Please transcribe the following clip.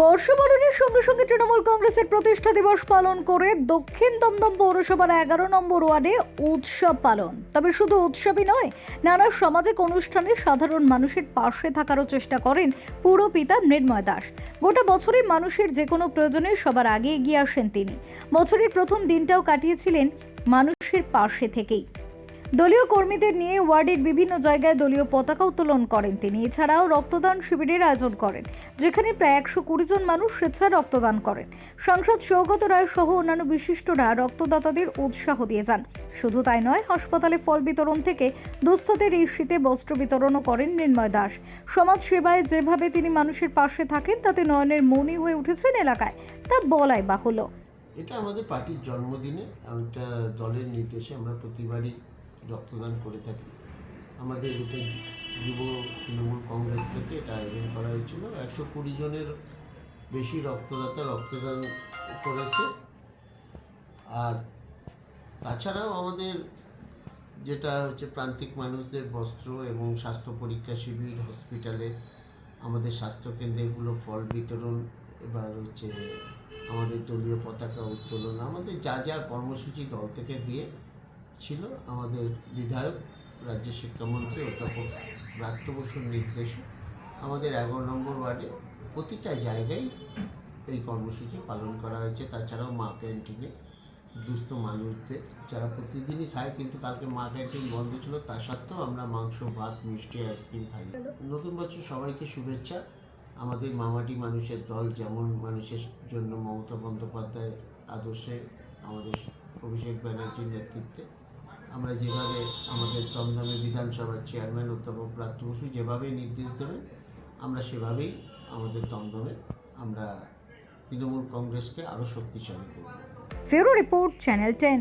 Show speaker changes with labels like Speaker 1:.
Speaker 1: বর্ষবরণের সঙ্গে সঙ্গে তৃণমূল কংগ্রেসের প্রতিষ্ঠা দিবস পালন করে দক্ষিণ দমদম পৌরসভার এগারো নম্বর ওয়ার্ডে উৎসব পালন। তবে শুধু উৎসবই নয়, নানা সামাজিক অনুষ্ঠানে সাধারণ মানুষের পাশে থাকারও চেষ্টা করেন পুরো পিতা মৃন্ময় দাস। গোটা বছরই মানুষের যে কোনো প্রয়োজনে সবার আগে এগিয়ে আসেন তিনি। বছরের প্রথম দিনটাও কাটিয়েছিলেন মানুষের পাশে থেকেই। দলীয় কর্মীদের নিয়ে ওয়ার্ডের বিভিন্ন জায়গায় দলীয় পতাকা উত্তোলন করেন তিনি। এছাড়াও রক্তদান শিবিরের আয়োজন করেন, যেখানে প্রায় একশো কুড়ি জন মানুষ স্বেচ্ছায় রক্তদান করেন। সাংসদ সৌগত রায় সহ অন্যান্য বিশিষ্টরা রক্তদাতাদের উৎসাহ দিয়ে যান। শুধু তাই নয়, হাসপাতালে ফল বিতরণ থেকে দুস্থদের এই শীতে বস্ত্র বিতরণও করেন নির্ময় দাস। সমাজ সেবায় যেভাবে তিনি মানুষের পাশে থাকেন, তাতে নয়নের মনি হয়ে উঠেছেন এলাকায়। তা বলাই বাহুল্য।
Speaker 2: এটা আমাদের পার্টির জন্মদিনে একটা দলের নির্দেশে আমরা প্রতিবারই রক্তদান করে থাকি। আমাদের এটা যুব তৃণমূল কংগ্রেস থেকে এটা আয়োজন করা হয়েছিল। একশো কুড়ি জনের বেশি রক্তদাতা রক্তদান করেছে। আর তাছাড়াও আমাদের যেটা হচ্ছে প্রান্তিক মানুষদের বস্ত্র এবং স্বাস্থ্য পরীক্ষা শিবির, হসপিটালে আমাদের স্বাস্থ্যকেন্দ্রগুলো ফল বিতরণ, এবার হচ্ছে আমাদের দলীয় পতাকা উত্তোলন, আমাদের যা যা কর্মসূচি দল থেকে দিয়ে ছিল আমাদের বিধায়ক, রাজ্য শিক্ষামন্ত্রী অধ্যাপক ব্রাত্য বসুর নির্দেশে আমাদের এগারো নম্বর ওয়ার্ডে প্রতিটা জায়গায় এই কর্মসূচি পালন করা হয়েছে। তাছাড়াও মা ক্যান্টিনে দুস্থ মানুষদের যারা প্রতিদিনই খায়, কিন্তু কালকে মা ক্যান্টিন বন্ধ ছিল, তা সত্ত্বেও আমরা মাংস, ভাত, মিষ্টি, আইসক্রিম খাই। নতুন বছর সবাইকে শুভেচ্ছা। আমাদের মামাটি মানুষের দল যেমন মানুষের জন্য মমতা বন্দ্যোপাধ্যায় আদর্শে আমাদের অভিষেক ব্যানার্জির নেতৃত্বে আমরা যেভাবে আমাদের দমদমে বিধানসভার চেয়ারম্যান অধ্যাপক প্রাপ্ত বসু যেভাবে নির্দেশ দেবেন, আমরা সেভাবেই আমাদের দমদমে আমরা তৃণমূল কংগ্রেসকে আরও শক্তিশালী করব।
Speaker 1: ফেরো রিপোর্ট চ্যানেল টেন।